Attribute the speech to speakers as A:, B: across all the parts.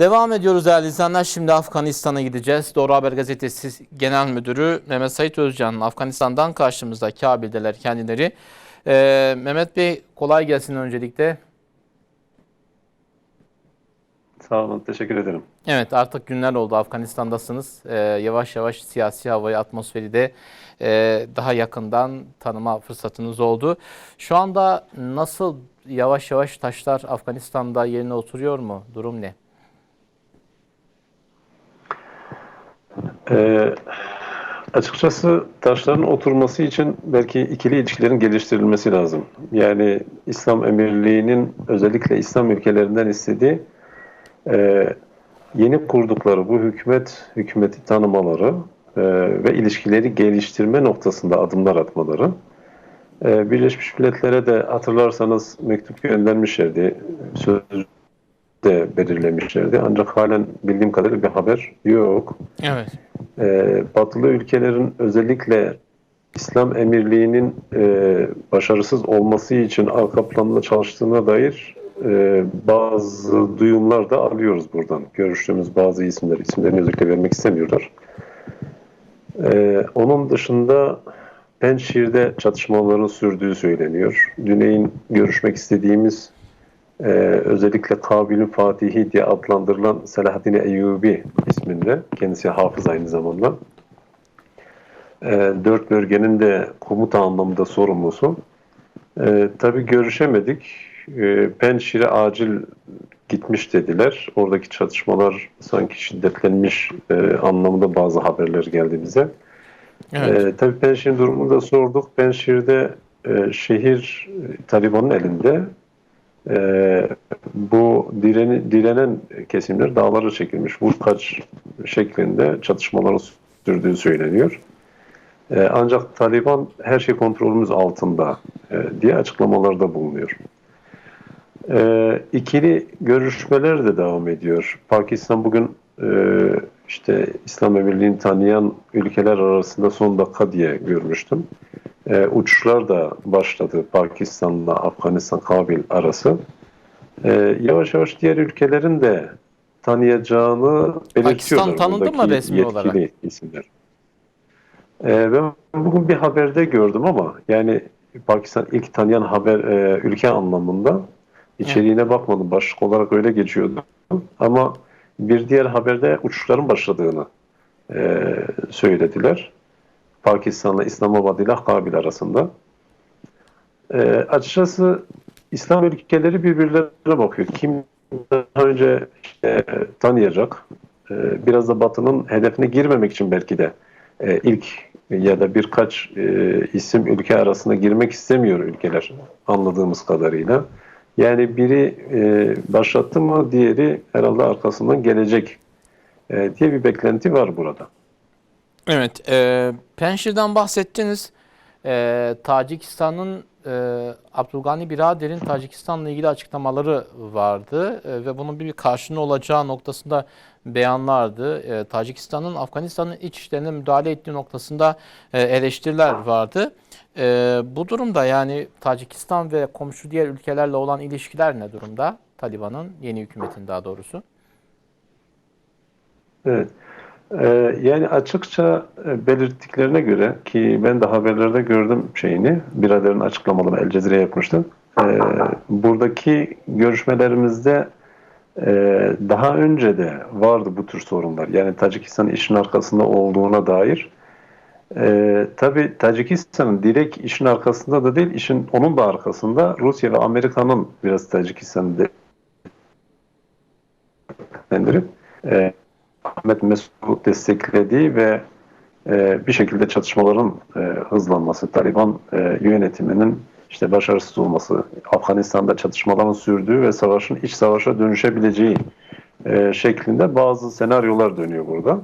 A: Devam ediyoruz değerli izleyenler. Şimdi Afganistan'a gideceğiz. Doğru Haber Gazetesi Genel Müdürü Mehmet Sait Özcan Afganistan'dan karşımızda Kabil'deler kendileri. Ee, Mehmet Bey kolay gelsin öncelikle.
B: Sağ olun, teşekkür ederim.
A: Evet artık günler oldu Afganistan'dasınız. Ee, yavaş yavaş siyasi havayı, atmosferi de e, daha yakından tanıma fırsatınız oldu. Şu anda nasıl yavaş yavaş taşlar Afganistan'da yerine oturuyor mu? Durum ne?
B: Ee, açıkçası taşların oturması için belki ikili ilişkilerin geliştirilmesi lazım. Yani İslam Emirliği'nin özellikle İslam ülkelerinden istediği e, yeni kurdukları bu hükümet hükümeti tanımaları e, ve ilişkileri geliştirme noktasında adımlar atmaları. E, Birleşmiş Milletler'e de hatırlarsanız mektup göndermişlerdi. Söz de belirlemişlerdi. Ancak halen bildiğim kadarıyla bir haber yok.
A: Evet.
B: Ee, batılı ülkelerin özellikle İslam Emirliği'nin e, başarısız olması için arka planda çalıştığına dair e, bazı duyumlar da alıyoruz buradan. Görüştüğümüz bazı isimler, isimlerini özellikle vermek istemiyorlar. Ee, onun dışında Penşir'de çatışmaların sürdüğü söyleniyor. Düneyin görüşmek istediğimiz ee, özellikle Kabil'in Fatihi diye adlandırılan Selahaddin Eyyubi isminde, kendisi hafız aynı zamanda. Ee, dört bölgenin de komuta anlamında sorumlusu. Ee, tabii görüşemedik. Ee, Penşir'e acil gitmiş dediler. Oradaki çatışmalar sanki şiddetlenmiş e, anlamında bazı haberler geldi bize.
A: Evet.
B: Ee, tabii Penşir'in durumunu da sorduk. Penşir'de e, şehir e, Taliban'ın elinde. Ee, bu direni, direnen kesimler dağlara çekilmiş. Vurkaç şeklinde çatışmaların sürdüğü söyleniyor. Ee, ancak Taliban her şey kontrolümüz altında e, diye açıklamalarda bulunuyor. Ee, ikili görüşmeler de devam ediyor. Pakistan bugün e, işte İslam Emirliği'ni tanıyan ülkeler arasında son dakika diye görmüştüm. E, uçuşlar da başladı Pakistan'la Afganistan Kabil arası. E, yavaş yavaş diğer ülkelerin de tanıyacağını belirtiyorlar.
A: Pakistan tanındı mı resmi olarak?
B: isimler. E, ben bugün bir haberde gördüm ama yani Pakistan ilk tanıyan haber e, ülke anlamında içeriğine bakmadım. Başlık olarak öyle geçiyordu. Ama bir diğer haberde uçuşların başladığını e, söylediler. Pakistan'la İslamabad ile Kabil arasında. E, açıkçası İslam ülkeleri birbirlerine bakıyor. Kim daha önce e, tanıyacak, e, biraz da Batı'nın hedefine girmemek için belki de e, ilk ya da birkaç e, isim ülke arasında girmek istemiyor ülkeler anladığımız kadarıyla. Yani biri e, başlattı mı diğeri herhalde arkasından gelecek e, diye bir beklenti var burada.
A: Evet, e, Penşir'den bahsettiniz. E, Tacikistan'ın e, Abdülgani Birader'in Tacikistan'la ilgili açıklamaları vardı e, ve bunun bir karşılığı olacağı noktasında beyanlardı. E, Tacikistan'ın Afganistan'ın iç işlerine müdahale ettiği noktasında e, eleştiriler vardı. E, bu durumda yani Tacikistan ve komşu diğer ülkelerle olan ilişkiler ne durumda? Taliban'ın yeni hükümetin daha doğrusu.
B: Evet. Ee, yani açıkça e, belirttiklerine göre ki ben de haberlerde gördüm şeyini, biraderin açıklamalarını El Cezire yapmıştı. Ee, buradaki görüşmelerimizde e, daha önce de vardı bu tür sorunlar. Yani Tacikistan işin arkasında olduğuna dair. Ee, tabii Tacikistan'ın direkt işin arkasında da değil, işin onun da arkasında Rusya ve Amerika'nın biraz Tacikistan'ı değerlendirip e, Ahmet Mesud'u desteklediği ve e, bir şekilde çatışmaların e, hızlanması, Taliban e, yönetiminin işte başarısız olması, Afganistan'da çatışmaların sürdüğü ve savaşın iç savaşa dönüşebileceği e, şeklinde bazı senaryolar dönüyor burada.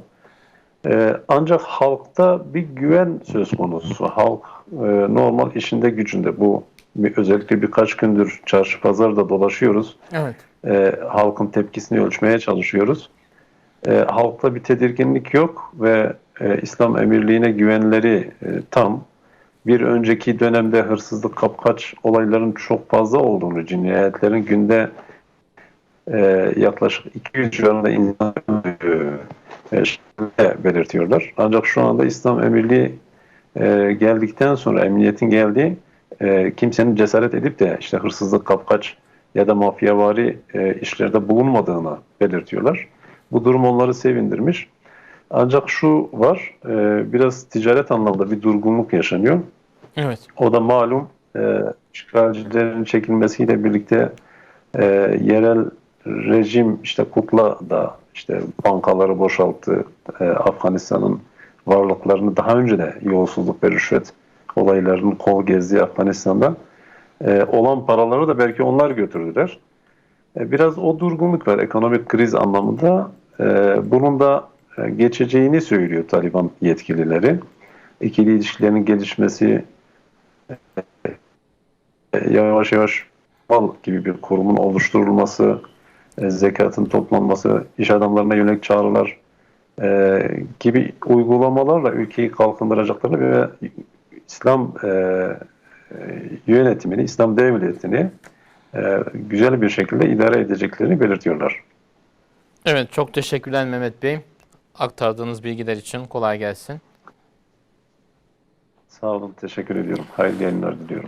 B: E, ancak halkta bir güven söz konusu. Halk e, normal işinde gücünde. Bu bir, özellikle birkaç gündür çarşı pazarda dolaşıyoruz.
A: Evet.
B: E, halkın tepkisini ölçmeye çalışıyoruz e, halkta bir tedirginlik yok ve e, İslam Emirliği'ne güvenleri e, tam. Bir önceki dönemde hırsızlık, kapkaç olayların çok fazla olduğunu, cinayetlerin günde e, yaklaşık 200 civarında insan e, belirtiyorlar. Ancak şu anda İslam Emirliği e, geldikten sonra, emniyetin geldiği e, kimsenin cesaret edip de işte hırsızlık, kapkaç ya da mafyavari e, işlerde bulunmadığını belirtiyorlar. Bu durum onları sevindirmiş. Ancak şu var, e, biraz ticaret anlamda bir durgunluk yaşanıyor.
A: Evet.
B: O da malum e, işgalcilerin çekilmesiyle birlikte e, yerel rejim işte kukla da işte bankaları boşalttı. E, Afganistan'ın varlıklarını daha önce de yolsuzluk ve rüşvet olaylarının kol gezdiği Afganistan'da e, olan paraları da belki onlar götürdüler. E, biraz o durgunluk var ekonomik kriz anlamında. E, bunun da e, geçeceğini söylüyor Taliban yetkilileri. İkili ilişkilerin gelişmesi, yavaş yavaş mal gibi bir kurumun oluşturulması, zekatın toplanması, iş adamlarına yönelik çağrılar gibi uygulamalarla ülkeyi kalkındıracaklarını ve İslam yönetimini, İslam devletini güzel bir şekilde idare edeceklerini belirtiyorlar.
A: Evet çok teşekkürler Mehmet Bey. Aktardığınız bilgiler için kolay gelsin.
B: Sağ olun, teşekkür ediyorum. Hayırlı yayınlar diliyorum.